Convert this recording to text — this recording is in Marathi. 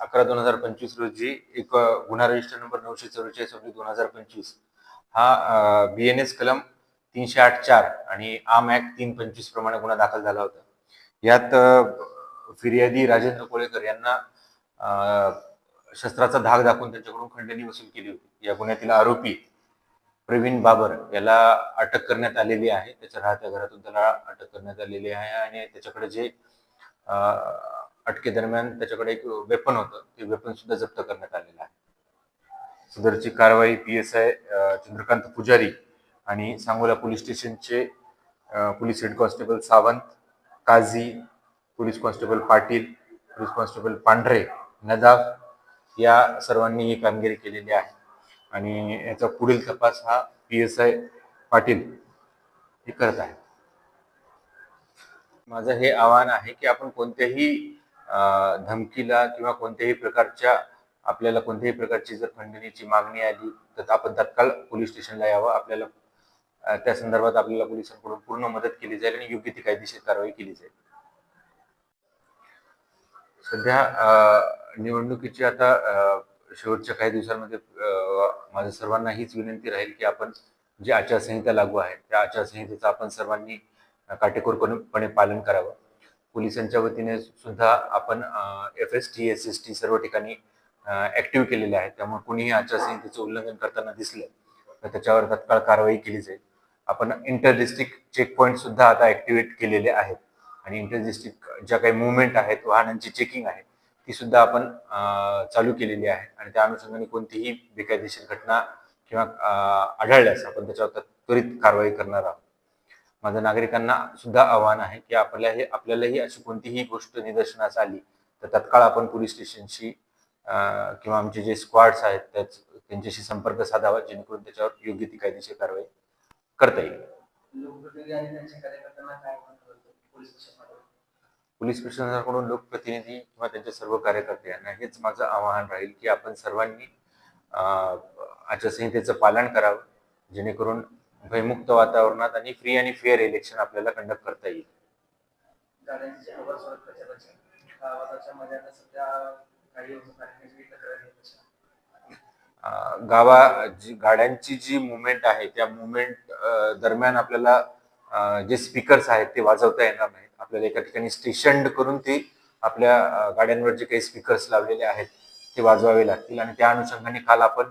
अकरा दोन हजार पंचवीस रोजी एक गुन्हा रजिस्टर नंबर नऊशे चौवेचाळीस दोन हजार पंचवीस. हा बी एन एस कलम तीनशे आठ चार आणि आम ऍक्ट तीन पंचवीस प्रमाणे गुन्हा दाखल झाला होता. यात फिर्यादी राजेंद्र कोळेकर यांना शस्त्राचा धाक दाखवून त्यांच्याकडून खंडणी वसूल केली होती. या गुन्ह्यातील आरोपी प्रवीण बाबर याला अटक करण्यात आलेली आहे. त्याच्या राहत्या घरातून त्याला अटक करण्यात आलेली आहे आणि त्याच्याकडे जे अटकेदरम्यान त्याच्याकडे एक वेपन होतं. ते वेपन सुद्धा जप्त करण्यात आलेलं आहे. सदरची कारवाई P S I Chandrakant Pujari आणि सांगोला पोलीस स्टेशनचे police head constable Sawant Kazi police constable Patil police constable Pandhare Nadaf या सर्वांनी ही कामगिरी केलेली आहे. आणि याचा पुढील तपास हा पी एस आय पाटील हे करत आहे माझं हे आव्हान आहे की आपण कोणत्याही धमकीला किंवा कोणत्याही प्रकारच्या आपल्याला कोणत्याही प्रकारची जर खंडणीची मागणी आली तर आपण तत्काळ पोलीस स्टेशनला यावं. आपल्याला त्या संदर्भात आपल्याला पोलिसांकडून पूर्ण मदत केली जाईल आणि योग्य ती कायदेशीर कारवाई केली जाईल. सध्या निवडणुकीची आता शेवटच्या काही दिवसांमध्ये माझ्या सर्वांना हीच विनंती राहील की आपण जी आचारसंहिता लागू आहे त्या आचारसंहितेचं आपण सर्वांनी काटेकोरपणे पालन करावं. पोलिसांच्या वतीने सुद्धा आपण F S T S S T सर्व ठिकाणी ऍक्टिव्ह केलेले आहेत. त्यामुळे कुणीही आचारसंहितेचं उल्लंघन करताना दिसलं तर त्याच्यावर तत्काळ कारवाई केली जाईल. आपण इंटर डिस्ट्रिक्ट चेक पॉईंट सुद्धा आता ऍक्टिव्हेट केलेले आहेत. आणि इंटर डिस्ट्रिक्ट ज्या काही मुवमेंट आहेत वाहनांची चेकिंग आहे ती सुद्धा आपण चालू केलेली आहे. आणि त्या अनुषंगाने कोणतीही बेकायदेशीर घटना किंवा आढळल्यास आपण त्याच्यावर त्वरित कारवाई करणार आहोत. माझं नागरिकांना सुद्धा आव्हान आहे की आपल्या हे आपल्यालाही अशी कोणतीही गोष्ट निदर्शनास आली तर तत्काळ आपण पोलीस स्टेशनशी किंवा आमचे जे स्क्वॉड्स आहेत त्याच त्यांच्याशी संपर्क साधावा जेणेकरून त्याच्यावर योग्य ती कायदेशीर कारवाई करता येईल. पोलीस प्रशासनाकडून लोकप्रतिनिधी किंवा त्यांचे सर्व कार्यकर्ते यांना हेच माझं आवाहन राहील की आपण सर्वांनी आचारसंहितेचं पालन करावं जेणेकरून भयमुक्त वातावरणात आणि फ्री आणि फेअर इलेक्शन आपल्याला कंडक्ट करता येईल. गावा जी गाड्यांची जी मुवमेंट आहे त्या मुवमेंट दरम्यान आपल्याला जे स्पीकर्स आहेत ते वाजवता येणार नाहीत. आपल्याला एका ठिकाणी स्टेशन्ड करून ते आपल्या गाड्यांवर जे काही स्पीकर्स लावलेले आहेत ते वाजवावे लागतील. आणि त्या अनुषंगाने काल आपण